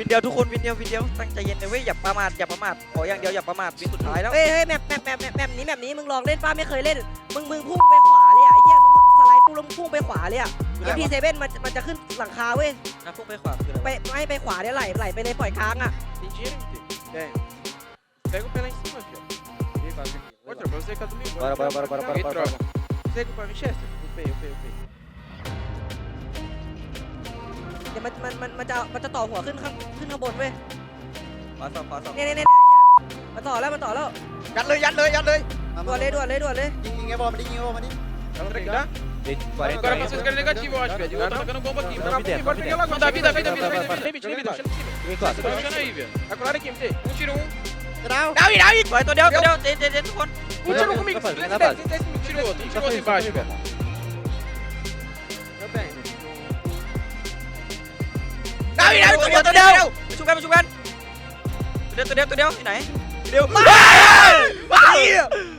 วินเดียวทุกคนวินเดียววินเดียวตั้งใจเย็นเลยเว้ยอย่าประมาทอย่าประมาทขออย่างเดียวอย่าประมาทวินสุดท้ายแล้วเฮ้ยเฮ้ยแมปแมปแมปแมปแมปนี้แมปนี้มึงลองเล่นป้าไม่เคยเล่น มึงมึงพุ่งไปขวาเลยอะไอ้เหี้ยมึงสไลด์ปุ๊บแล้วมึงพุ่งไปขวาเลยอะเอ็มพีเซเว่นมันมันจะขึ้นหลังคาเว้ยนะพุ่งไปขวาคืออะไรไปไม่ไปขวาเนี่ยไหลไหลไปเลยปล่อยค้างอะ Tem dinheiro, MT? Tem. Pega o pé lá em cima, filho. Vem, vai, vem. Outra, pra você que é domingo. Bora, bora, bora, bora, Vem, bora, troca. Segue pra Winchester. Upei, upei, upei. เดี๋ยวมันมันมันมันจะมันจะต่อหัวขึ้นข้างขึ้นข้างบนเว้ยขวาสองขวาสองเนี่ยเนี่ยเนี่ยเนี่ยมาต่อแล้วมาต่อแล้วยัดเลยยัดเลยยัดเลยด่วนเลยด่วนเลยด่วนเลยยิงยิงไอ้บอลมาดิยิงไอ้บอลมาดิ Dá pra pegar? Agora passou esse cara negativo, eu acho, velho. Eu tô tacando bomba aqui. Tá na frente, pode pegar lá. Manda vida, vida, vida, vida. Vem, Limite, limite, embaixo. limite. Tá jogando aí, velho. Tá colado aqui, MT. Um tiro um. ดาวดาวอีกดาวอีกสวยตัวเดียวตัวเดียวเจนจนเจนทุกคน Um tiro comigo. Vai fazer, Tem na 10, base. tem 10 comigo. Tira o outro, tira o outro embaixo, velho. เดียวตัวเดียวไปชุบกันไปชุบกันตัวเดียวตัวเดียวตัวเดียวที่ไหนตัวเดียวไปไปจำ